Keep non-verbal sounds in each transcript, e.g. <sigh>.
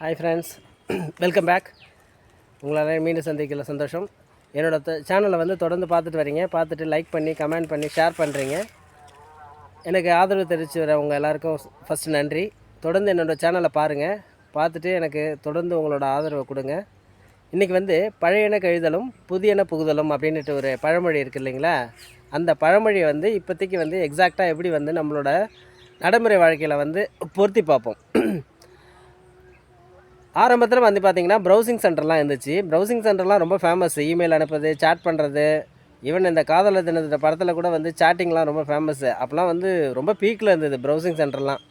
Hi friends welcome back உங்களால் மீண்டும் சந்திக்கல சந்தோஷம். என்னோட சேனலை வந்து தொடர்ந்து பார்த்துட்டு வரீங்க. பார்த்துட்டு லைக் பண்ணி கமெண்ட் பண்ணி ஷேர் பண்ணுறீங்க எனக்கு ஆதரவு தெரிவித்து வரவங்க எல்லாருக்கும் ஃபஸ்ட்டு நன்றி. தொடர்ந்து என்னோட சேனலை பாருங்கள் பார்த்துட்டு எனக்கு தொடர்ந்து உங்களோட ஆதரவை கொடுங்க. இன்றைக்கி வந்து பழையன கழிதலும் புதியன புகுதலும் அப்படின்ட்டு ஒரு பழமொழி இருக்குது இல்லைங்களா? அந்த பழமொழியை வந்து இப்போதைக்கு வந்து எக்ஸாக்டாக எப்படி வந்து நம்மளோட நடைமுறை வாழ்க்கையில் வந்து பொருத்தி பார்ப்போம். <clears throat> ஆரம்பத்தில் வந்து பார்த்தீங்கன்னா ப்ரௌசிங் சென்டர்லாம் இருந்துச்சு. ப்ரௌசிங் சென்டர்லாம் ரொம்ப ஃபேமஸ் இமெயில் அனுப்புறது சாட் பண்ணுறது ஈவன் இந்த காதலர் தினத்த படத்தில் கூட வந்து சாட்டிங்லாம் ரொம்ப ஃபேமஸ்ஸு அப்போலாம் வந்து ரொம்ப பீக்கில் இருந்தது ப்ரௌசிங் சென்டர்லாம்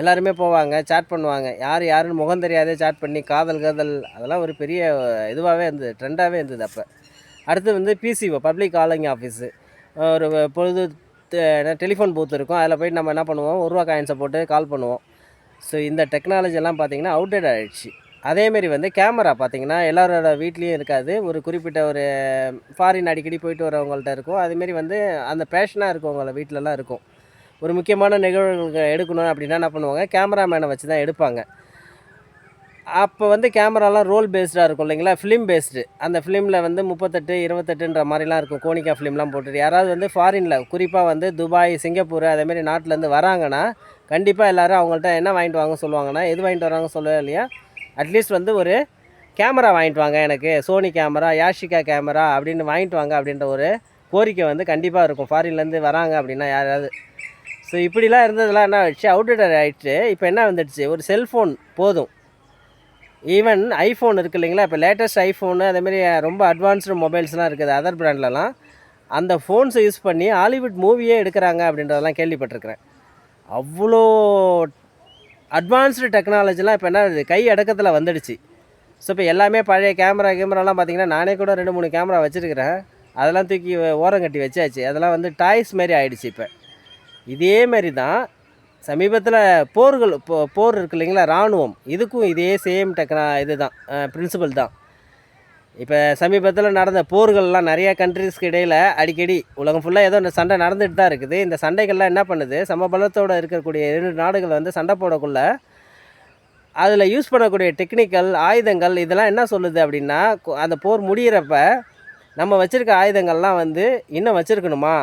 எல்லாருமே போவாங்க சாட் பண்ணுவாங்க. யார் யாருன்னு முகம் தெரியாதே சாட் பண்ணி காதல் காதல் அதெல்லாம் ஒரு பெரிய இதுவாகவே இருந்தது ட்ரெண்டாகவே இருந்தது அப்போ. அடுத்து வந்து பிசிஓ பப்ளிக் காலிங் ஆஃபீஸு ஒரு பொழுது டெலிஃபோன் பூத் இருக்கும். அதில் போயிட்டு நம்ம என்ன பண்ணுவோம்? ஒரு ரூபா காயின்ஸை போட்டு கால் பண்ணுவோம். ஸோ இந்த டெக்னாலஜிலாம் பார்த்தீங்கன்னா அவுடேட் ஆகிடுச்சு அதேமாரி வந்து கேமரா பார்த்தீங்கன்னா எல்லாரோட வீட்லேயும் இருக்காது. ஒரு குறிப்பிட்ட ஒரு ஃபாரின் அடிக்கடி போயிட்டு வரவங்கள்ட்ட இருக்கும். அதேமாரி வந்து அந்த பேஷனாக இருக்கவங்கள வீட்டிலலாம் இருக்கும். ஒரு முக்கியமான நிகழ்வுகள் எடுக்கணும் அப்படின்னா என்ன பண்ணுவாங்க? கேமராமேனை வச்சு தான் எடுப்பாங்க. அப்போ வந்து கேமராலாம் ரோல் பேஸ்டாக இருக்கும் இல்லைங்களா? ஃபிலிம் பேஸ்டு அந்த ஃபிலிமில் வந்து முப்பத்தெட்டு இருபத்தெட்டுன்ற மாதிரிலாம் இருக்கும். கோனிக்கா ஃபிலிம்லாம் போட்டுட்டு. யாராவது வந்து ஃபாரினில் குறிப்பாக வந்து துபாய் சிங்கப்பூர் அதேமாரி நாட்டிலேருந்து வராங்கன்னா கண்டிப்பாக எல்லோரும் அவங்கள்ட்ட என்ன வாங்கிட்டு வாங்க சொல்லுவாங்கன்னா எது வாங்கிட்டு வராங்க சொல்லவே இல்லையா? அட்லீஸ்ட் வந்து ஒரு கேமரா வாங்கிட்டு வாங்க எனக்கு. சோனி கேமரா யாஷிகா கேமரா அப்படின்னு வாங்கிட்டு வாங்க அப்படின்ற ஒரு கோரிக்கை வந்து கண்டிப்பாக இருக்கும். ஃபாரின்லேருந்து வராங்க அப்படின்னா யாராவது. ஸோ இப்படிலாம் இருந்ததெல்லாம் என்ன ஆயிடுச்சு? அவுடேட்டர் ஆகிடுச்சு இப்போ என்ன வந்துடுச்சு? ஒரு செல்ஃபோன் போதும். ஈவன் ஐஃபோன் இருக்குது இல்லைங்களா? இப்போ லேட்டஸ்ட் ஐஃபோனு அதேமாரி ரொம்ப அட்வான்ஸ்டு மொபைல்ஸ்லாம் இருக்குது அதர் பிராண்ட்லலாம் அந்த ஃபோன்ஸை யூஸ் பண்ணி ஹாலிவுட் மூவியே எடுக்கிறாங்க அப்படின்றதெல்லாம் கேள்விப்பட்டிருக்கிறேன். அவ்வளோ அட்வான்ஸ்டு டெக்னாலஜிலாம் இப்போ என்ன கை அடக்கத்தில் வந்துடுச்சு. ஸோ இப்போ எல்லாமே பழைய கேமரா கேமராலாம் பார்த்தீங்கன்னா நானே கூட ரெண்டு மூணு கேமரா வச்சுருக்கிறேன். அதெல்லாம் தூக்கி ஓரம் கட்டி வச்சாச்சு. அதெல்லாம் வந்து டாய்ஸ் மாதிரி ஆகிடுச்சு இப்போ. இதே மாதிரி தான் சமீபத்தில் போர்கள் போ போர் இருக்கு இல்லைங்களா இராணுவம் இதுக்கும் இதே சேம் டெக்னா இது தான் பிரின்சிபல் தான். இப்போ சமீபத்தில் நடந்த போர்கள்லாம் நிறையா கண்ட்ரிஸ்க்கு இடையில் அடிக்கடி உலகம் ஃபுல்லாக ஏதோ இந்த சண்டை நடந்துட்டு தான் இருக்குது. இந்த சண்டைகள்லாம் என்ன பண்ணுது? சமபலத்தோடு இருக்கக்கூடிய இரண்டு நாடுகள் வந்து சண்டை போடக்குள்ள அதில் யூஸ் பண்ணக்கூடிய டெக்னிக்கல் ஆயுதங்கள் இதெல்லாம் என்ன சொல்லுது அப்படின்னா அந்த போர் முடியிறப்ப நம்ம வச்சுருக்க ஆயுதங்கள்லாம் வந்து இன்னும் வச்சுருக்கணுமா?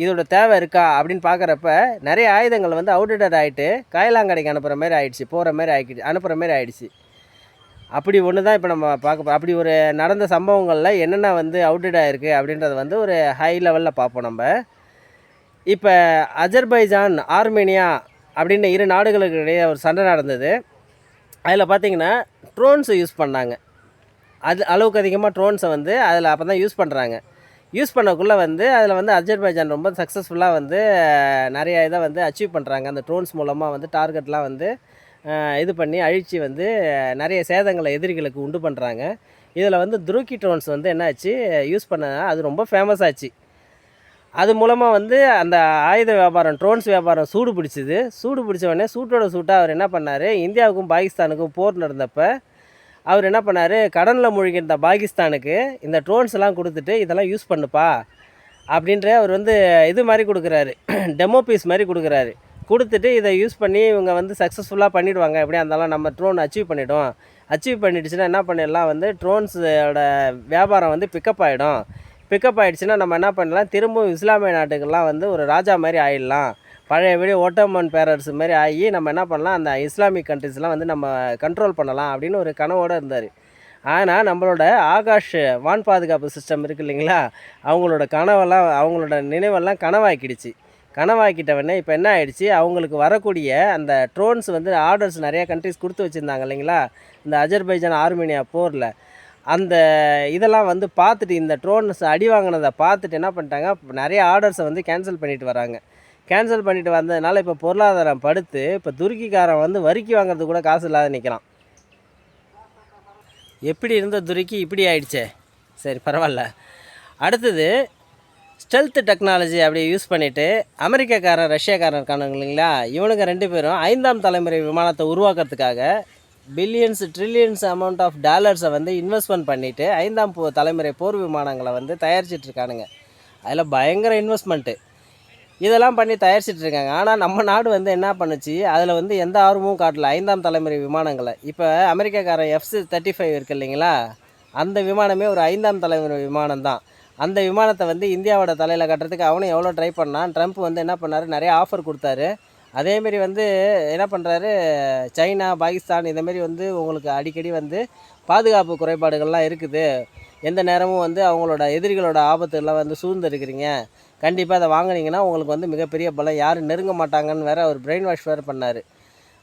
இதோட தேவை இருக்கா அப்படின்னு பார்க்குறப்ப நிறைய ஆயுதங்கள் வந்து அவுடேட்டட் ஆகிட்டு காயலாங்கடைக்கு அனுப்புகிற மாதிரி ஆயிடுச்சு போகிற மாதிரி ஆகிடுச்சு அனுப்புகிற மாதிரி ஆயிடுச்சு. அப்படி ஒன்று தான் இப்போ நம்ம பார்க்க அப்படி ஒரு நடந்த சம்பவங்களில் என்னென்ன வந்து அவுடேட் ஆகிருக்கு அப்படின்றத வந்து ஒரு ஹை லெவலில் பார்ப்போம் நம்ம. இப்போ அஜர்பைஜான் ஆர்மேனியா அப்படின்னு இரு நாடுகளுக்கு இடையே ஒரு சண்டை நடந்தது. அதில் பார்த்திங்கன்னா ட்ரோன்ஸை யூஸ் பண்ணாங்க. அது அளவுக்கு அதிகமாக ட்ரோன்ஸை வந்து அதில் அப்போ தான் யூஸ் பண்ணுறாங்க யூஸ் பண்ணக்குள்ளே வந்து அதில் வந்து அஜர்பைஜான் ரொம்ப சக்ஸஸ்ஃபுல்லாக வந்து நிறைய இதை வந்து அச்சீவ் பண்ணுறாங்க அந்த ட்ரோன்ஸ் மூலமாக வந்து டார்கெட்லாம் வந்து இது பண்ணி அழித்து வந்து நிறைய சேதங்களை எதிரிகளுக்கு உண்டு பண்ணுறாங்க இதில் வந்து துருக்கி ட்ரோன்ஸ் வந்து என்னாச்சு யூஸ் பண்ண அது ரொம்ப ஃபேமஸ் ஆச்சு. அது மூலமாக வந்து அந்த ஆயுத வியாபாரம் ட்ரோன்ஸ் வியாபாரம் சூடு பிடிச்சிது சூடு பிடிச்ச உடனே சூட்டோட சூட்டாக அவர் என்ன பண்ணார் இந்தியாவுக்கும் பாகிஸ்தானுக்கும் போர் நடந்தப்போ அவர் என்ன பண்ணார்? கடனில் மூழ்கியிருந்த பாகிஸ்தானுக்கு இந்த ட்ரோன்ஸ் எல்லாம் கொடுத்துட்டு இதெல்லாம் யூஸ் பண்ணுப்பா அப்படின்ற அவர் வந்து இது மாதிரி கொடுக்குறாரு. <clears throat> டெமோ பீஸ் மாதிரி கொடுக்குறாரு. கொடுத்துட்டு இதை யூஸ் பண்ணி இவங்க வந்து சக்ஸஸ்ஃபுல்லாக பண்ணிவிடுவாங்க எப்படியா இருந்தாலும் நம்ம ட்ரோன் அச்சீவ் பண்ணிவிடும் அச்சீவ் பண்ணிடுச்சுன்னா என்ன பண்ணிடலாம் வந்து ட்ரோன்ஸோட வியாபாரம் வந்து பிக்கப் ஆகிடும் பிக்கப் ஆகிடுச்சுன்னா நம்ம என்ன பண்ணலாம்? திரும்பவும் இஸ்லாமிய நாட்டுக்கெல்லாம் வந்து ஒரு ராஜா மாதிரி ஆயிடலாம். பழைய ஓட்டோமன் பேரர்ஸ் மாதிரி ஆகி நம்ம என்ன பண்ணலாம் அந்த இஸ்லாமிக் கண்ட்ரிஸ்லாம் வந்து நம்ம கண்ட்ரோல் பண்ணலாம் அப்படின்னு ஒரு கனவோடு இருந்தார். ஆனால் நம்மளோட ஆகாஷ் வான் பாதுகாப்பு சிஸ்டம் இருக்கு இல்லைங்களா அவங்களோட கனவெல்லாம் அவங்களோட நினைவெல்லாம் கனவாக்கிடுச்சு. கனவாக்கிட்டவொடனே இப்போ என்ன ஆயிடுச்சு அவங்களுக்கு வரக்கூடிய அந்த ட்ரோன்ஸ் வந்து ஆர்டர்ஸ் நிறையா கண்ட்ரிஸ் கொடுத்து வச்சுருந்தாங்க இல்லைங்களா இந்த அஜர்பைஜான் ஆர்மேனியா போரில். அந்த இதெல்லாம் வந்து பார்த்துட்டு இந்த ட்ரோன்ஸ் அடி வாங்கினதை பார்த்துட்டு என்ன பண்ணிட்டாங்க நிறைய ஆர்டர்ஸை வந்து கேன்சல் பண்ணிட்டு வராங்க. கேன்சல் பண்ணிட்டு வந்ததுனால இப்போ பொருளாதாரம் படுத்து இப்போ துருக்கிக்காரன் வந்து வரிக்கு வாங்குறது கூட காசு இல்லாத நிற்கிறான் எப்படி இருந்த துருக்கி? இப்படி ஆயிடுச்சே. சரி பரவாயில்ல. அடுத்தது ஸ்டெல்த் டெக்னாலஜி அப்படி யூஸ் பண்ணிவிட்டு அமெரிக்காக்காரன் ரஷ்யாக்காரன் இருக்கானுங்க இல்லைங்களா? இவனுங்க ரெண்டு பேரும் ஐந்தாம் தலைமுறை விமானத்தை உருவாக்குறதுக்காக பில்லியன்ஸ் ட்ரில்லியன்ஸ் அமௌண்ட் ஆஃப் டாலர்ஸை வந்து இன்வெஸ்ட்மெண்ட் பண்ணிவிட்டு ஐந்தாம் போ தலைமுறை போர் விமானங்களை வந்து தயாரிச்சிட்ருக்கானுங்க அதில் பயங்கர இன்வெஸ்ட்மெண்ட்டு இதெல்லாம் பண்ணி தயாரிச்சிட்டு இருக்காங்க. ஆனால் நம்ம நாடு வந்து என்ன பண்ணுச்சு? அதில் வந்து எந்த ஆர்வமும் காட்டல. ஐந்தாம் தலைமுறை விமானங்களை. இப்போ அமெரிக்காக்காரன் எஃப்சி தேர்ட்டி ஃபைவ் இருக்கு இல்லைங்களா? அந்த விமானமே ஒரு ஐந்தாம் தலைமுறை விமானம் தான் அந்த விமானத்தை வந்து இந்தியாவோட தலையில் கட்டுறதுக்கு அவனும் எவ்வளோ ட்ரை பண்ணான். ட்ரம்ப் வந்து என்ன பண்ணார்? நிறைய ஆஃபர் கொடுத்தாரு. அதேமாரி வந்து என்ன பண்ணுறாரு சைனா பாகிஸ்தான் இதேமாரி வந்து உங்களுக்கு அடிக்கடி வந்து பாதுகாப்பு குறைபாடுகள்லாம் இருக்குது. எந்த நேரமும் வந்து அவங்களோட எதிரிகளோட ஆபத்துலாம் வந்து சூழ்ந்து இருக்கிறீங்க கண்டிப்பாக அதை வாங்குனீங்கன்னா உங்களுக்கு வந்து மிகப்பெரிய பலம். யாரும் நெருங்க மாட்டாங்கன்னு வேறு அவர் பிரெயின் வாஷ் வேறு பண்ணார்.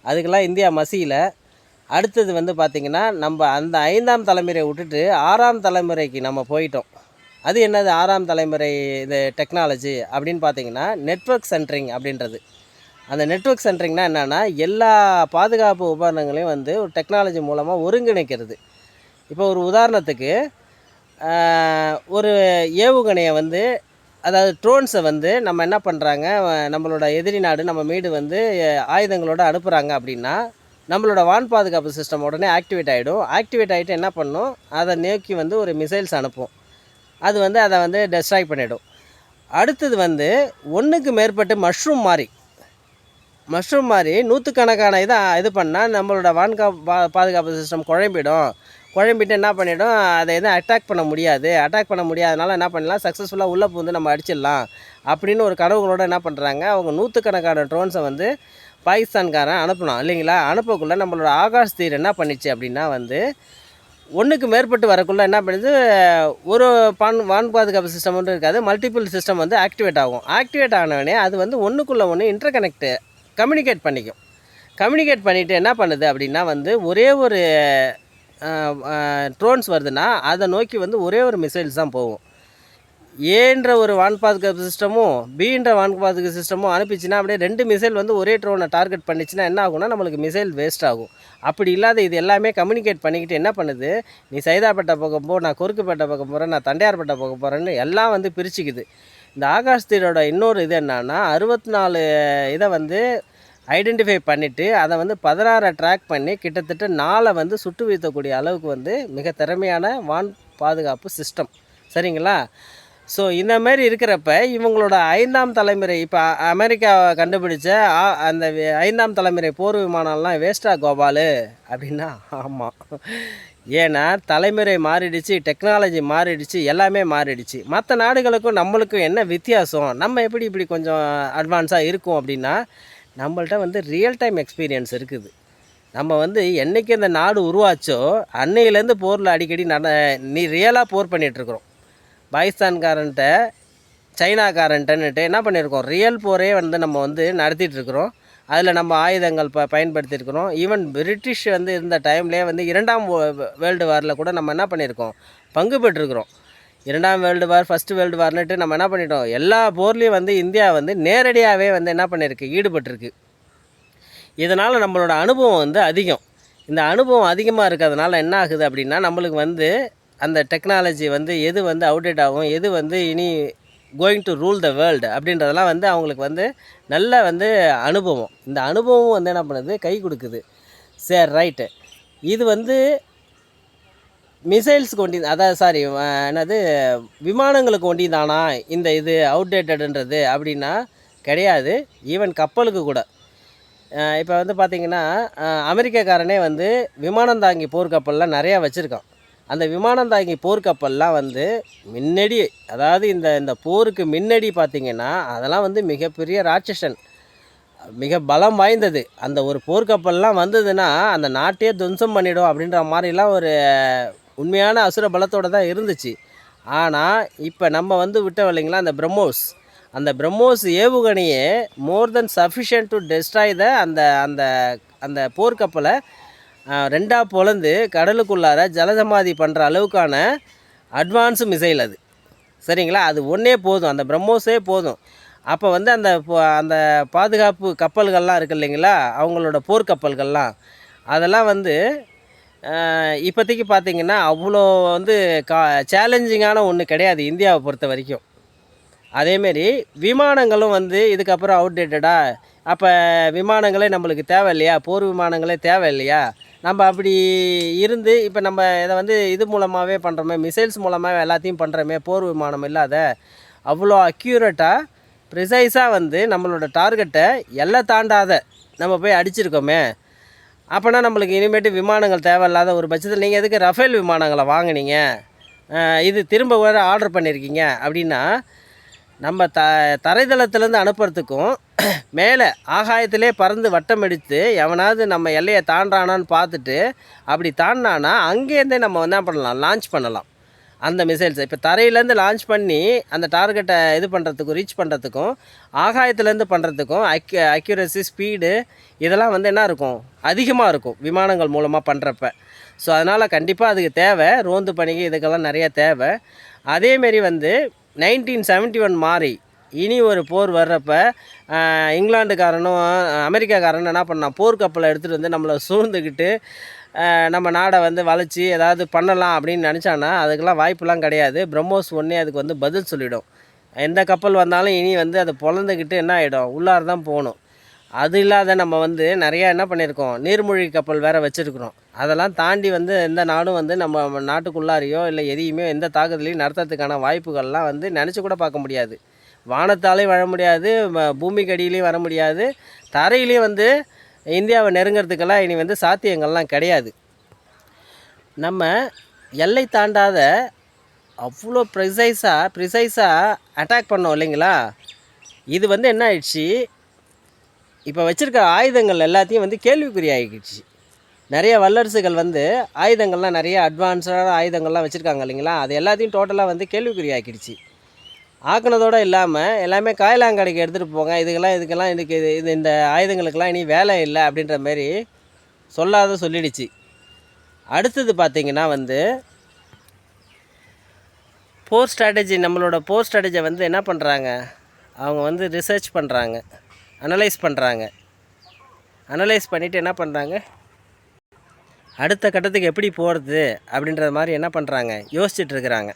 அதுக்கெல்லாம் இந்தியா மசியில். அடுத்தது வந்து பார்த்திங்கன்னா நம்ம அந்த ஐந்தாம் தலைமுறையை விட்டுட்டு ஆறாம் தலைமுறைக்கு நம்ம போயிட்டோம். அது என்னது? ஆறாம் தலைமுறை இது டெக்னாலஜி அப்படின்னு பார்த்தீங்கன்னா நெட்வொர்க் சென்ட்ரிங் அப்படின்றது. அந்த நெட்வொர்க் சென்ட்ரிங்னா என்னென்னா எல்லா பாதுகாப்பு உபகரணங்களையும் வந்து ஒரு டெக்னாலஜி மூலமாக ஒருங்கிணைக்கிறது. இப்போ ஒரு உதாரணத்துக்கு ஒரு ஏவுகணையை வந்து அதாவது ட்ரோன்ஸை வந்து நம்ம என்ன பண்ணுறாங்க நம்மளோட எதிரி நாடு நம்ம மீடு வந்து ஆயுதங்களோட அனுப்புகிறாங்க அப்படின்னா நம்மளோட வான் பாதுகாப்பு சிஸ்டம் உடனே ஆக்டிவேட் ஆகிடும் ஆக்டிவேட் ஆகிட்டு என்ன பண்ணும்? அதை நோக்கி வந்து ஒரு மிசைல்ஸ் அனுப்பும். அது வந்து அதை வந்து டெஸ்ட்ராய் பண்ணிவிடும் அடுத்தது வந்து ஒன்றுக்கு மேற்பட்டு மஷ்ரூம் மாதிரி மஷ்ரூம் மாதிரி நூற்றுக்கணக்கான இதை இது பண்ணால் நம்மளோட வான்கா பா பாதுகாப்பு சிஸ்டம் குழம்பிடும். குழம்பிட்டு என்ன பண்ணிடும் அதை எதுவும் அட்டாக் பண்ண முடியாது. அட்டாக் பண்ண முடியாதனால என்ன பண்ணலாம் சக்ஸஸ்ஃபுல்லாக உள்ளே புகுந்து நம்ம அடிச்சிடலாம். அப்படின்னு ஒரு கனவுகளோட என்ன பண்ணுறாங்க அவங்க நூற்றுக்கணக்கான ட்ரோன்ஸை வந்து பாகிஸ்தான்காரன் அனுப்பணும் இல்லைங்களா? அனுப்பக்குள்ளே நம்மளோட ஆகாஷ் தீர் என்ன பண்ணிச்சு அப்படின்னா வந்து ஒன்றுக்கு மேற்பட்டு வரக்குள்ளே என்ன பண்ணுது ஒரு பான் வான் பாதுகாப்பு சிஸ்டம் ஒன்று இருக்காது மல்டிபிள் சிஸ்டம் வந்து ஆக்டிவேட் ஆகும். ஆக்டிவேட் ஆனவொடனே அது வந்து ஒன்றுக்குள்ளே ஒன்று இன்டர் கனெக்ட் கம்யூனிகேட் பண்ணிக்கும். கம்யூனிகேட் பண்ணிவிட்டு என்ன பண்ணுது அப்படின்னா வந்து ஒரே ஒரு ட்ரோன்ஸ் வருதுன்னா அதை நோக்கி வந்து ஒரே ஒரு மிசைல்ஸ் தான் போகும். ஏன்ற ஒரு வான் பாதுகாப்பு சிஸ்டமும் பீன்ற வான் பாதுகாப்பு சிஸ்டமும் அனுப்பிச்சுன்னா அப்படியே ரெண்டு மிசைல் வந்து ஒரே ட்ரோனை டார்கெட் பண்ணிச்சுன்னா என்ன ஆகும்னா நம்மளுக்கு மிசைல் வேஸ்ட் ஆகும். அப்படி இல்லாத இது எல்லாமே கம்யூனிகேட் பண்ணிக்கிட்டு என்ன பண்ணுது? நீ சைதாப்பேட்டை பக்கம் போ நான் குறுக்குப்பேட்டை பக்கம் போகிறேன் நான் தண்டையார்பேட்டை பக்கம் போகிறேன்னு எல்லாம் வந்து பிரிச்சுக்குது. இந்த ஆகாஷ் தீரோட இன்னொரு இது என்னன்னா அறுபத்தி நாலு இதை வந்து ஐடென்டிஃபை பண்ணிவிட்டு அதை வந்து பதினாறை ட்ராக் பண்ணி கிட்டத்தட்ட நாளை வந்து சுட்டு வீழ்த்தக்கூடிய அளவுக்கு வந்து மிக திறமையான வான் பாதுகாப்பு சிஸ்டம் சரிங்களா? ஸோ இந்த மாதிரி இருக்கிறப்ப இவங்களோட ஐந்தாம் தலைமுறை இப்போ அமெரிக்கா கண்டுபிடிச்ச ஆ- அந்த ஐந்தாம் தலைமுறை போர் விமானம்லாம் வேஸ்டா கோபாலு. அப்படின்னா ஆமாம் ஏன்னா தலைமுறை மாறிடுச்சு டெக்னாலஜி மாறிடுச்சு எல்லாமே மாறிடுச்சு. மற்ற நாடுகளுக்கும் நம்மளுக்கும் என்ன வித்தியாசம்? நம்ம எப்படி இப்படி கொஞ்சம் அட்வான்ஸாக இருக்கும் அப்படின்னா நம்மள்ட்ட வந்து ரியல் டைம் எக்ஸ்பீரியன்ஸ் இருக்குது. நம்ம வந்து என்னைக்கு இந்த நாடு உருவாச்சோ அன்னையிலேருந்து போரில் அடிக்கடி நட நீ ரியலாக போர் பண்ணிகிட்ருக்குறோம் பாகிஸ்தான்காரன்ட்ட சைனாக்காரன்ட்டுன்னுட்டு என்ன பண்ணியிருக்கோம் ரியல் போரே வந்து நம்ம வந்து நடத்திட்டுருக்குறோம். அதில் நம்ம ஆயுதங்கள் ப பயன்படுத்தியிருக்கிறோம். ஈவன் பிரிட்டிஷ் வந்து இருந்த டைம்லேயே வந்து இரண்டாம் வேர்ல்டு வாரில் கூட நம்ம என்ன பண்ணியிருக்கோம்? பங்கு பெற்றிருக்கிறோம். இரண்டாம் வேர்ல்டு வார் ஃபஸ்ட்டு வேர்ல்டு வார்னுட்டு நம்ம என்ன பண்ணிட்டோம்? எல்லா போர்லேயும் வந்து இந்தியா வந்து நேரடியாகவே வந்து என்ன பண்ணியிருக்கு ஈடுபட்டிருக்கு. இதனால் நம்மளோட அனுபவம் வந்து அதிகம். இந்த அனுபவம் அதிகமாக இருக்கிறதுனால என்ன ஆகுது அப்படின்னா நம்மளுக்கு வந்து அந்த டெக்னாலஜி வந்து எது வந்து அவுடேட் ஆகும் எது வந்து இனி going to rule the world அப்படின்றதெல்லாம் வந்து அவங்களுக்கு வந்து நல்ல வந்து அனுபவம். இந்த அனுபவம் வந்து என்ன பண்ணுது? கை கொடுக்குது. சரி ரைட்டு இது வந்து மிசைல்ஸுக்கு ஒண்டி அதாவது சாரி என்னது விமானங்களுக்கு ஒண்டி தானா இந்த இது அவுடேட்டடுன்றது அப்படின்னா கிடையாது. ஈவன் கப்பலுக்கு கூட. இப்போ வந்து பார்த்திங்கன்னா அமெரிக்காக்காரனே வந்து விமானம் தாங்கி போர்க்கப்பல்லாம் நிறையா வச்சுருக்கான். அந்த விமானம் தாங்கி போர்க்கப்பல்லாம் வந்து முன்னடி அதாவது இந்த இந்த போருக்கு முன்னடி பார்த்திங்கன்னா அதெல்லாம் வந்து மிகப்பெரிய ராட்சசன். மிக பலம் வாய்ந்தது. அந்த ஒரு போர்க்கப்பல்லாம் வந்ததுன்னா அந்த நாட்டையே துவம்சம் பண்ணிடும் அப்படின்ற மாதிரிலாம் ஒரு உண்மையான அசுர பலத்தோடு தான் இருந்துச்சு. ஆனால் இப்போ நம்ம வந்து விட்டோம் இல்லைங்களா அந்த பிரம்மோஸ். அந்த BrahMos ஏவுகணையே more than sufficient to destroy the அந்த அந்த அந்த போர்க்கப்பலை ரெண்டாக பொழந்து கடலுக்குள்ளார ஜலசமாதி பண்ணுற அளவுக்கான அட்வான்ஸு மிசைல் அது. சரிங்களா? அது ஒன்றே போதும். அந்த பிரம்மோஸே போதும். அப்போ வந்து அந்த அந்த பாதுகாப்பு கப்பல்கள்லாம் இருக்கு இல்லைங்களா? அவங்களோட போர்க்கப்பல்கள்லாம். அதெல்லாம் வந்து இப்போதைக்கு பார்த்திங்கன்னா அவ்வளோ வந்து கா சேலஞ்சிங்கான ஒன்று கிடையாது இந்தியாவை பொறுத்த வரைக்கும். அதேமாரி விமானங்களும் வந்து இதுக்கப்புறம் அவுடேட்டடாக அப்போ விமானங்களே நம்மளுக்கு தேவை இல்லையா? போர் விமானங்களே தேவை இல்லையா? நம்ம அப்படி இருந்து இப்போ நம்ம இதை வந்து இது மூலமாகவே பண்ணுறோமே மிசைல்ஸ் மூலமாக எல்லாத்தையும் பண்ணுறோமே போர் விமானம் இல்லாத அவ்வளோ அக்யூரேட்டாக ப்ரிசைஸாக வந்து நம்மளோட டார்கெட்டை எல்லை தாண்டாத நம்ம போய் அடிச்சிருக்கோமே. அப்போனா நம்மளுக்கு இனிமேட்டு விமானங்கள் தேவையில்லாத ஒரு பட்சத்தில் நீங்கள் எதுக்கு ரஃபேல் விமானங்களை வாங்குனீங்க? இது திரும்ப வேறு ஆர்டர் பண்ணியிருக்கீங்க அப்படின்னா நம்ம த தரைதளத்துலேருந்து அனுப்புறதுக்கும் <clears throat> மேலே ஆகாயத்திலே பறந்து வட்டம் அடித்து எவனாவது நம்ம எல்லையை தாண்டானான்னு பார்த்துட்டு அப்படி தாண்டினானா அங்கேருந்தே நம்ம என்ன பண்ணலாம் லான்ச் பண்ணலாம். அந்த மிசைல்ஸை இப்போ தரையிலேருந்து லான்ச் பண்ணி அந்த டார்கெட்டை இது பண்ணுறதுக்கும் ரீச் பண்ணுறதுக்கும் ஆகாயத்துலேருந்து பண்ணுறதுக்கும் அக்யூ அக்யூரஸி ஸ்பீடு இதெல்லாம் வந்து என்ன இருக்கும்? அதிகமாக இருக்கும் விமானங்கள் மூலமாக பண்ணுறப்ப ஸோ அதனால் கண்டிப்பாக அதுக்கு தேவை. ரோந்து பணிக்கு இதுக்கெல்லாம் நிறைய தேவை. அதேமாரி வந்து நைன்டீன் செவன்ட்டி ஒன் மாறி இனி ஒரு போர் வர்றப்ப இங்கிலாண்டுக்காரனும் இங்கிலாந்துக்காரனும் அமெரிக்காக்காரனும் என்ன பண்ணான் போர்க்கப்பலை எடுத்துகிட்டு வந்து நம்மளை சூழ்ந்துக்கிட்டு நம்ம நாடை வந்து வளைச்சி ஏதாவது பண்ணலாம் அப்படின்னு நினச்சான்னா அதுக்கெல்லாம் வாய்ப்புலாம் கிடையாது. பிரம்மோஸ் ஒன்றே அதுக்கு வந்து பதில் சொல்லிவிடும் எந்த கப்பல் வந்தாலும் இனி வந்து அது பிறந்துக்கிட்டு என்ன ஆகிடும் உள்ளார தான் போகணும். அது இல்லாத நம்ம வந்து நிறையா என்ன பண்ணியிருக்கோம் நீர்மூழ்கி கப்பல் வேறு வச்சுருக்குறோம். அதெல்லாம் தாண்டி வந்து எந்த நாடும் வந்து நம்ம நாட்டுக்குள்ளாரையோ இல்லை எதையுமே எந்த தாக்குதலையும் நடத்துறதுக்கான வாய்ப்புகள்லாம் வந்து நினச்சி கூட பார்க்க முடியாது. வானத்தாலே வர முடியாது பூமிக்கு அடியிலையும் வர முடியாது. தரையிலையும் வந்து இந்தியாவை நெருங்கிறதுக்கெல்லாம் இனி வந்து சாத்தியங்கள்லாம் கிடையாது. நம்ம எல்லை தாண்டாத அவ்வளோ ப்ரிசைஸாக ப்ரிசைஸாக அட்டாக் பண்ணோம் இல்லைங்களா? இது வந்து என்ன ஆயிடுச்சு? இப்போ வச்சுருக்க ஆயுதங்கள் எல்லாத்தையும் வந்து கேள்விக்குறி ஆகிடுச்சு. நிறைய வல்லரசுகள் வந்து ஆயுதங்கள்லாம் நிறைய அட்வான்ஸான ஆயுதங்கள்லாம் வச்சுருக்காங்க இல்லைங்களா? அது எல்லாத்தையும் டோட்டலாக வந்து கேள்விக்குறி ஆக்கிடுச்சு ஆக்குனதோடு இல்லாமல் எல்லாமே காயிலாங்கடைக்கு எடுத்துகிட்டு போங்க. இதுக்கெல்லாம் இதுக்கெல்லாம் இதுக்கு இது இது இந்த ஆயுதங்களுக்கெல்லாம் இனி வேலை இல்லை அப்படின்ற மாதிரி சொல்லாத சொல்லிடுச்சு. அடுத்தது பார்த்திங்கன்னா வந்து போர் ஸ்ட்ராட்டஜி நம்மளோட போர் ஸ்ட்ராட்டஜியை வந்து என்ன பண்ணுறாங்க அவங்க வந்து ரிசர்ச் பண்ணுறாங்க அனலைஸ் பண்ணுறாங்க அனலைஸ் பண்ணிவிட்டு என்ன பண்ணுறாங்க அடுத்த கட்டத்துக்கு எப்படி போகிறது அப்படின்ற மாதிரி என்ன பண்ணுறாங்க யோசிச்சுட்ருக்குறாங்க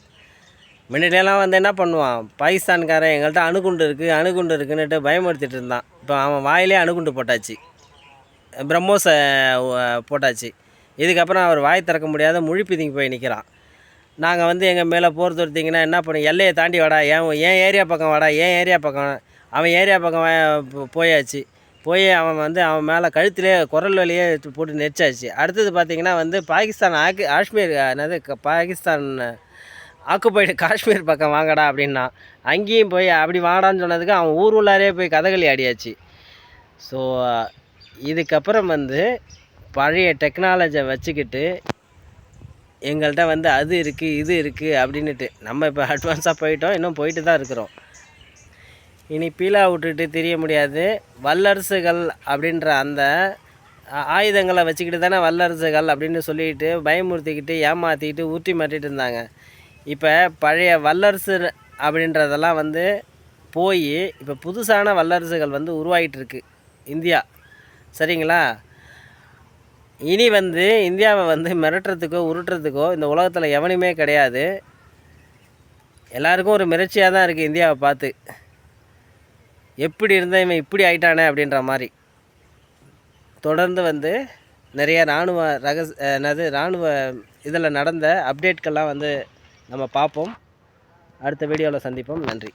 முன்னாடியெல்லாம் வந்து என்ன பண்ணுவான்? பாகிஸ்தான்காரன் எங்கள்கிட்ட அணுகுண்டு இருக்குது அணுகுண்டு இருக்குன்னுட்டு பயமுறுத்திட்டு இருந்தான். இப்போ அவன் வாயிலே அணுகுண்டு போட்டாச்சு. பிரம்மோஸை போட்டாச்சு. இதுக்கப்புறம் அவர் வாய் திறக்க முடியாத முழி பிதுங்கி போய் நிற்கிறான் நாங்கள் வந்து எங்கள் மேலே போர் தொடுத்திங்கன்னா என்ன பண்ணி எல்லையை தாண்டி வாடா ஏன் ஏன் ஏரியா பக்கம் வாடா ஏன் ஏரியா பக்கம் அவன் ஏரியா பக்கம் வா- போயாச்சு. போய் அவன் வந்து அவன் மேலே கழுத்திலே குரல் வழியே போட்டு நெரிச்சாச்சு. அடுத்தது பார்த்திங்கன்னா வந்து பாகிஸ்தான் ஆக்கு காஷ்மீர் என்னது பாகிஸ்தான் ஆக்குப்பைடு காஷ்மீர் பக்கம் வாங்கடா அப்படின்னா அங்கேயும் போய் அப்படி வாங்கடான்னு சொன்னதுக்கு அவன் ஊர் உள்ளாரே போய் கதகளி ஆடியாச்சு. ஸோ இதுக்கப்புறம் வந்து பழைய டெக்னாலஜியை வச்சுக்கிட்டு எங்கள்கிட்ட வந்து அது இருக்குது இது இருக்குது அப்படின்னுட்டு நம்ம இப்போ அட்வான்ஸாக போயிட்டோம் இன்னும் போயிட்டு தான் இருக்கிறோம். இனி பீலா விட்டுட்டு தெரிய முடியாது. வல்லரசுகள் அப்படின்ற அந்த ஆயுதங்களை வச்சுக்கிட்டு தானே வல்லரசுகள் அப்படின்னு சொல்லிட்டு பயமுறுத்திக்கிட்டு ஏமாற்றிக்கிட்டு ஊற்றி மாட்டிகிட்டு இருந்தாங்க. இப்போ பழைய வல்லரசு அப்படின்றதெல்லாம் வந்து போய் இப்போ புதுசான வல்லரசுகள் வந்து உருவாகிட்டுருக்கு இந்தியா. சரிங்களா? இனி வந்து இந்தியாவை வந்து மிரட்டுறதுக்கோ உருட்டுறதுக்கோ இந்த உலகத்தில் எவனுமே கிடையாது. எல்லாருக்கும் ஒரு மிரட்சியாக தான் இருக்குது இந்தியாவை பார்த்து. எப்படி இருந்தால் இவன் இப்படி ஆயிட்டானே அப்படின்ற மாதிரி. தொடர்ந்து வந்து நிறைய இராணுவ ரகஸ் என்னது இராணுவ இதில் நடந்த அப்டேட்கள்லாம் வந்து நம்ம பார்ப்போம். அடுத்த வீடியோவில் சந்திப்போம். நன்றி.